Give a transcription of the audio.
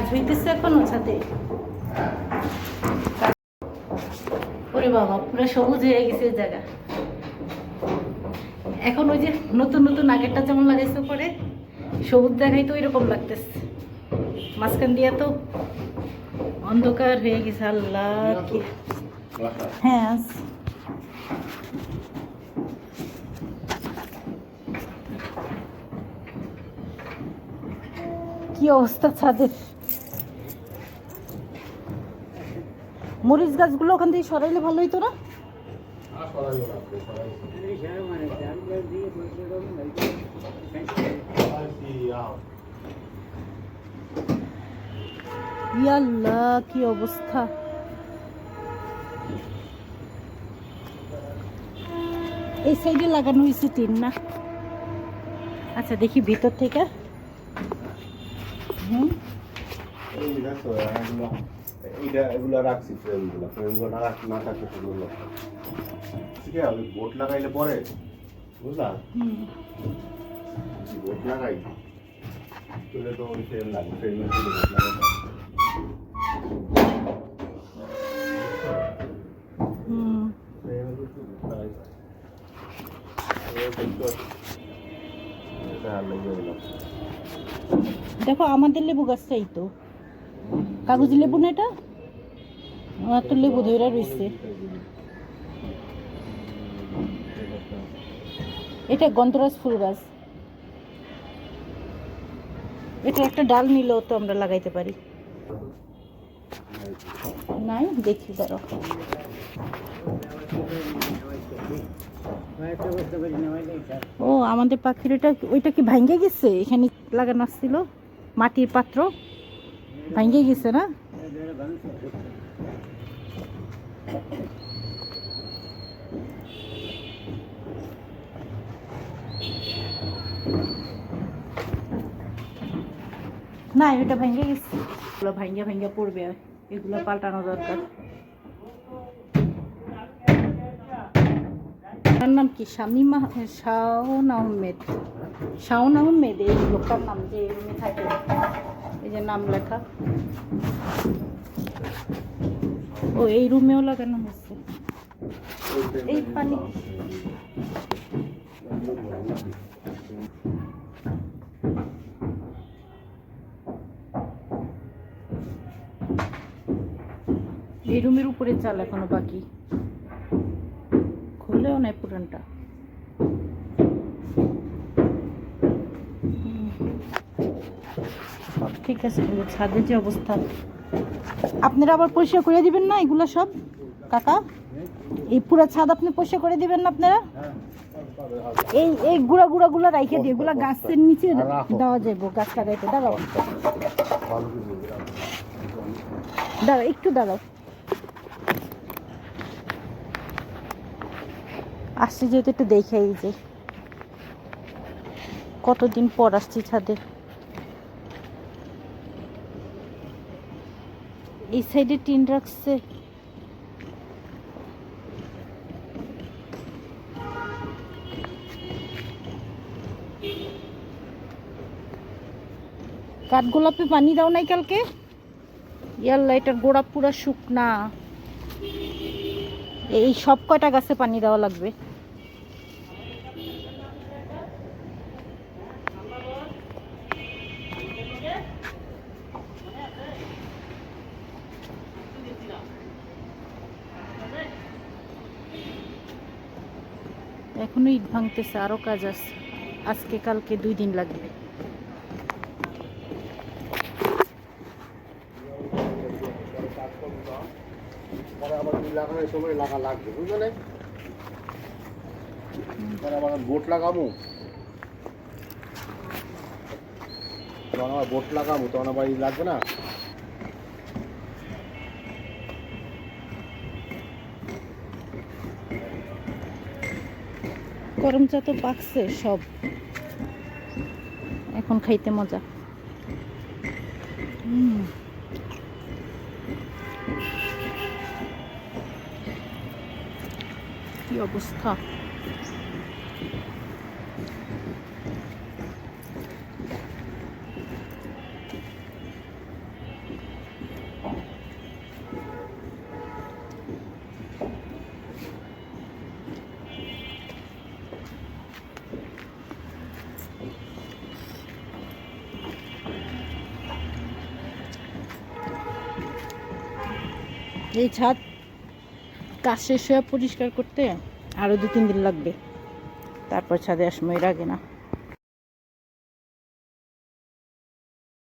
কাজ হইতেছে এখনও ছাদে ওরে বাবা, পুরো সবুজ হয়ে গেছে জায়গা। এখন ওই যে নতুন নতুন আগেরটা যেমন লাগাইছে পরে সবুজ দেখাই তো লাগতেছে। মাঝখান দিয়া তো অন্ধকার হয়ে গেছে, আল্লাহ কি। হ্যাঁ কি অবস্থা ছাদের? মরিচ গাছগুলো ওখান থেকে সরাইলে ভালো হইতো না? কি অবস্থা? এই সাইডে লাগানো হয়েছে টিন, না? আচ্ছা দেখি ভিতর থেকে। হুম? এইটা এগুলো রাখছি ফ্রেমগুলো। ফ্রেমগুলো না রাখ না থাকলে ঠিক আছে ওই বোট লাগাইলে পরে? বুঝলা? বোট লাগাই। তুলে তো ওই ফ্রেম লাগে। ফ্রেমের তুলে বোট লাগাই। দেখো। আমাদের লেবু গাছটাই তো। কাগজি লেবু না এটা? আমার তো লেবু ধরে রয়েছে এটা গন্ধরাজ ফুল গাছ। এটা একটা ডাল নিলেও তো আমরা লাগাইতে পারি। নাই, দেখি দাঁড়ো ও, আমাদের পাখির ওটা ওইটা কি ভাঙ্গে গেছে? এখানে লাগানো ছিল, মাটির পাত্র। ভাঙ্গে গেছে না না, এটা ভেঙে গেছে। এগুলো ভাঙ্গে ভাঙ্গে পড়বে, এগুলো পাল্টানো দরকার। তার নাম কি? শামিমা শাওন আহমেদ। শাওন আহমেদ, এই লোকটার নাম যে রুমে থাকে। এই যে নাম লেখা। ও, এই রুমেও লাগানো হচ্ছে এই পানি। এই রুমের উপরে চাল এখনও বাকি। খুললেও নাই পুরানটা। হুম। সব ঠিক আছে ছাদের যে অবস্থা। আপনারা আবার পরিষ্কার করে দিবেন না এগুলো সব? কাকা? এই পুরো ছাদ আপনি পরিষ্কার করে দিবেন না আপনারা? এই এই গুঁড়া গুঁড়া গুলো রাইখে দিয়ে এগুলা গাছের নিচে দেওয়া যাবে গাছ লাগাইতে দাঁড়াও। দাঁড়াও একটু দাঁড়াও। আসছি যেহেতু একটু দেখে এই যে। কতদিন পর আসছি ছাদে? এই সাইডে টিন রাখছে। কাঠগোলাপে পানি দাও নাই কালকে? ইয়াল্লা এটার গোড়া পুরা শুকনা। এই সব কয়টা গাছে পানি দেওয়া লাগবে? এখনও ইট ভাঙতেছে, আরও কাজ আছে। আজকে, কালকে দুই দিন লাগবে। বোট লাগাবো। তখন আবার বোট লাগাবো, তখন আবার লাগবে না? গরম চা তো পাকছে সব। এখন খাইতে মজা। কি অবস্থা? এই ছাদ কাজ শেষ হয়ে পরিষ্কার করতে আরও দু তিন দিন লাগবে। তারপর ছাদে আসব এর আগে না।